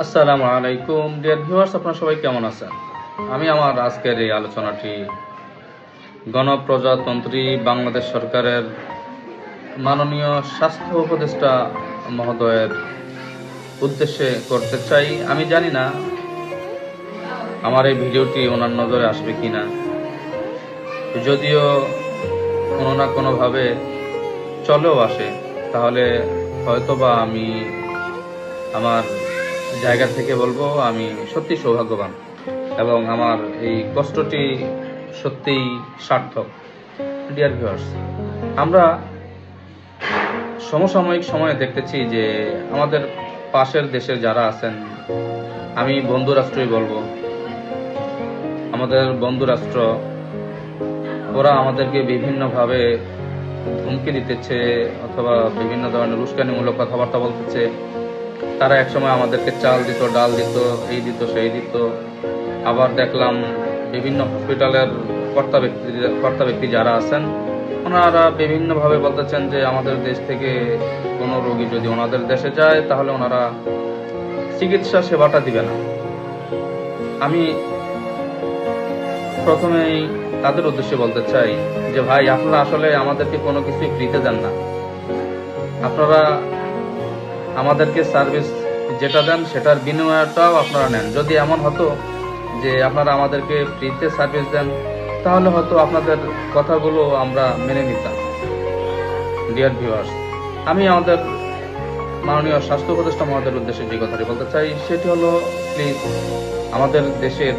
আসসালামু আলাইকুম। Dear viewers আপনারা সবাই কেমন আছেন? আমি আমার আজকের এই আলোচনাটি গণপ্রজাতন্ত্রী বাংলাদেশ সরকারের মাননীয় স্বাস্থ্য উপদেষ্টা মহোদয়ের উদ্দেশ্যে করতে চাই। আমি জানি না আমার এই ভিডিওটি ওনার নজরে আসবে কি না যদিও কোনো না কোনোভাবে চলেও আসে, তাহলে হয়তোবা আমি আমার জায়গা থেকে বলব, আমি সত্যি সৌভাগ্যবান। এবং আমার এই কষ্টটি সত্যিই সার্থক। ডিয়ার ভিউয়ার্স আমরা সমসাময়িক সময়ে দেখতেছি যে আমাদের পাশের দেশের যারা আছেন, আমি বন্ধু রাষ্ট্রই বলব, আমাদের বন্ধু রাষ্ট্র, ওরা আমাদেরকে বিভিন্নভাবে হুমকি দিতেছে অথবা বিভিন্ন ধরনের উস্কানিমূলক কথাবার্তা বলতেছে। তারা একসময় আমাদেরকে চাল দিত, ডাল দিত, এই দিত, সেই দিত। আবার দেখলাম বিভিন্ন হসপিটালের কর্তা ব্যক্তি কর্তা ব্যক্তি যারা আছেন, ওনারা বিভিন্নভাবে বলতেছেন যে আমাদের দেশ থেকে কোনো রোগী যদি ওনাদের দেশে যায়, তাহলে ওনারা চিকিৎসা সেবাটা দিবে না। আমি প্রথমেই তাদের উদ্দেশ্যে বলতে চাই যে, ভাই, আপনারা আসলে আমাদেরকে কোনো কিছুই ফ্রিতে দেন না। আপনারা আমাদেরকে সার্ভিস যেটা দেন সেটার বিনিময়টাও আপনারা নেন। যদি এমন হতো যে আপনারা আমাদেরকে ফ্রিতে সার্ভিস দেন, তাহলে হয়তো আপনাদের কথাগুলো আমরা মেনে নিতাম। ডিয়ার ভিউয়ার্স আমি আমাদের মাননীয় স্বাস্থ্য উপদেষ্টা মহোদয়ের উদ্দেশ্যে যে কথাটি বলতে চাই, সেটি হলো প্লিজ আমাদের দেশের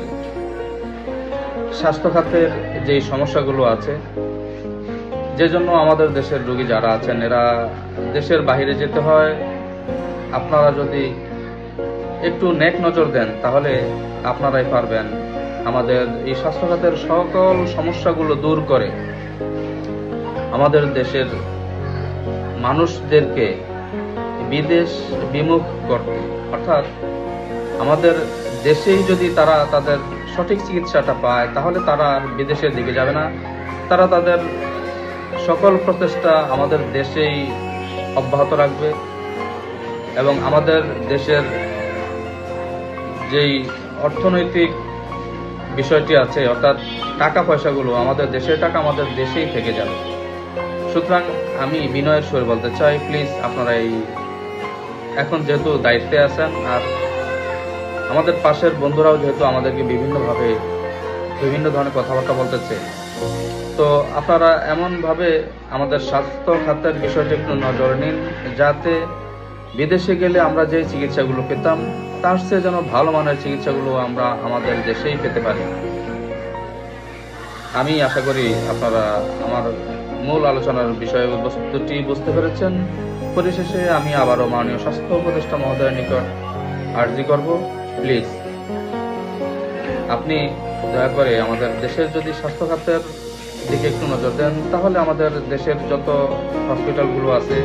স্বাস্থ্য খাতের যেই সমস্যাগুলো আছে, যে জন্য আমাদের দেশের রোগী যারা আছেন, এরা দেশের বাইরে যেতে হয় আপনারা যদি একটু নেক নজর দেন, তাহলে আপনারাই পারবেন আমাদের এই স্বাস্থ্য খাতের সকল সমস্যাগুলো দূর করে। আমাদের দেশের মানুষদেরকে বিদেশ বিমুখ করতে। অর্থাৎ আমাদের দেশেই যদি তারা তাদের সঠিক চিকিৎসাটা পায়, তাহলে তারা বিদেশের দিকে যাবে না। তারা তাদের সকল প্রচেষ্টা আমাদের দেশেই অব্যাহত রাখবে। এবং আমাদের দেশের যেই অর্থনৈতিক বিষয়টি আছে, অর্থাৎ টাকা পয়সাগুলো আমাদের দেশের টাকা আমাদের দেশেই থেকে যাবে। সুতরাং আমি বিনয়ের সরে বলতে চাই, প্লিজ আপনারা এই এখন যেহেতু দায়িত্বে আছেন, আর আমাদের পাশের বন্ধুরাও যেহেতু আমাদেরকে বিভিন্নভাবে বিভিন্ন ধরনের কথাবার্তা বলতেছে তো আপনারা এমনভাবে আমাদের স্বাস্থ্য খাতের বিষয়টি একটু নজরে নিন, যাতে বিদেশে গেলে আমরা যে চিকিৎসাগুলো পেতাম, তার চেয়ে যেন ভালো মানের চিকিৎসাগুলো আমরা আমাদের দেশেই পেতে পারি। আমি আশা করি আপনারা আমার মূল আলোচনার বিষয়বস্তুটি বুঝতে পেরেছেন। পরিশেষে আমি আবারও মাননীয় স্বাস্থ্য উপদেষ্টা মহোদয়ের নিকট আর্জি করব। প্লিজ, আপনি দয়া করে আমাদের দেশের যদি স্বাস্থ্য খাতের দিকে একটু নজর দেন, তাহলে আমাদের দেশের যত হসপিটালগুলো আছে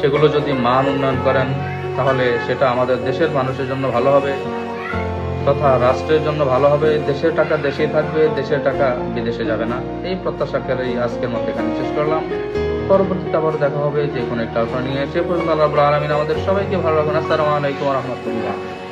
সেগুলো যদি মান উন্নয়ন করেন, তাহলে সেটা আমাদের দেশের মানুষের জন্য ভালো হবে তথা রাষ্ট্রের জন্য ভালো হবে। দেশের টাকা দেশেই থাকবে, দেশের টাকা বিদেশে যাবে না। এই প্রত্যাশা করে আজকের মধ্যে এখানে শেষ করলাম। পরবর্তীতে আবার দেখা হবে যে কোনো একটা আলোচনা নিয়ে। সে পর্যন্ত আল্লাহ আলামিন আমাদের সবাইকে ভালো রাখুন। আসসালামু আলাইকুম রহমতুল্লাহ।